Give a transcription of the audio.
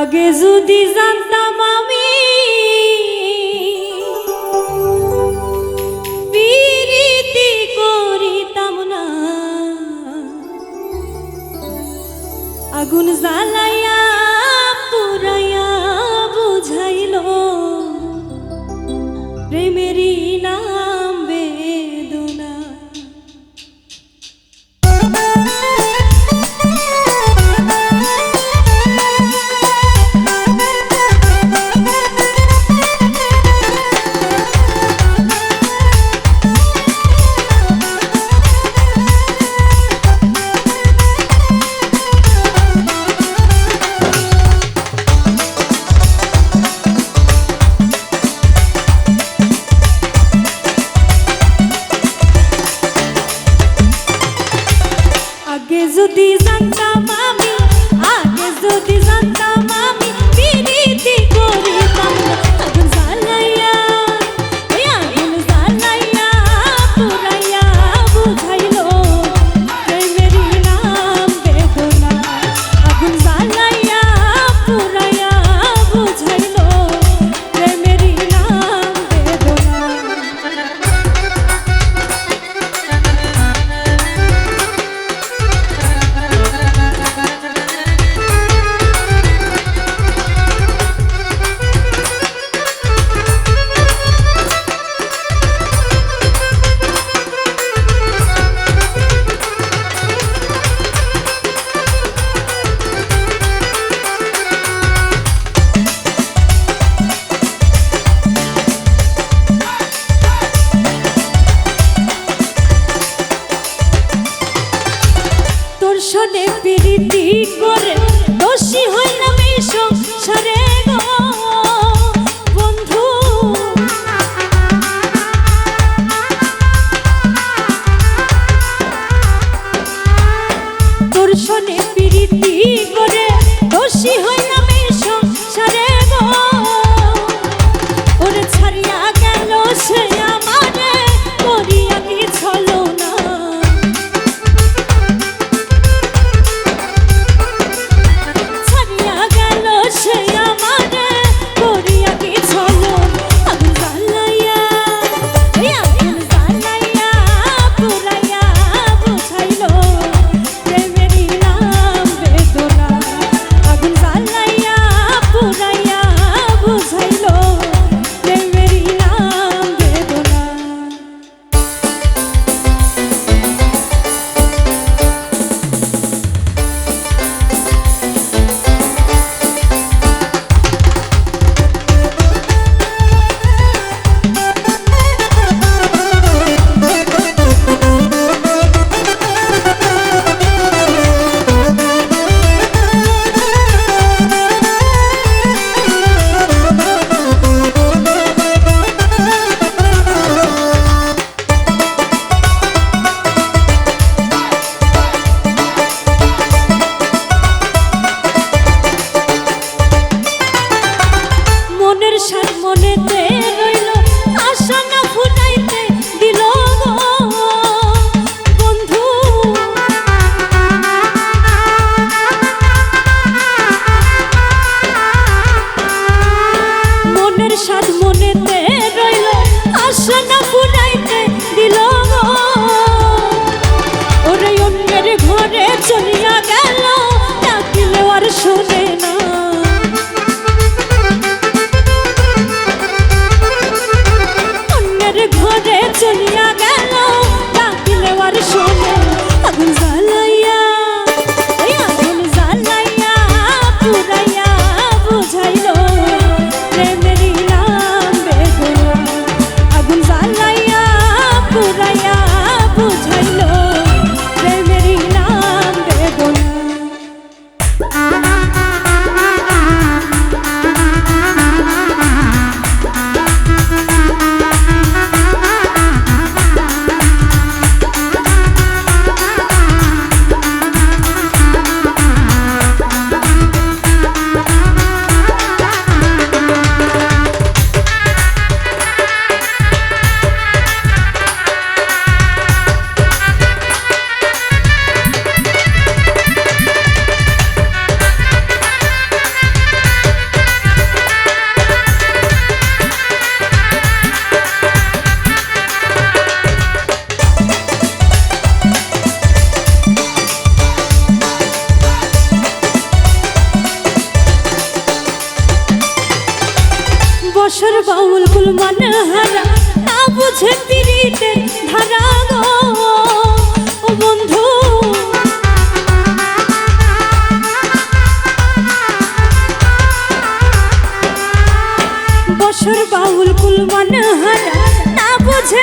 আগে যদি জানতাম আমি করিতাম না। আগুন জ্বালাইয়া পুরাইয়া করে দোষী হইলাম এই সংসারে তোর শোনে bonito. আকুল মন হারা না বুঝে পিড়িতে ধারা গো বাউল কুল মন হারা না বুঝে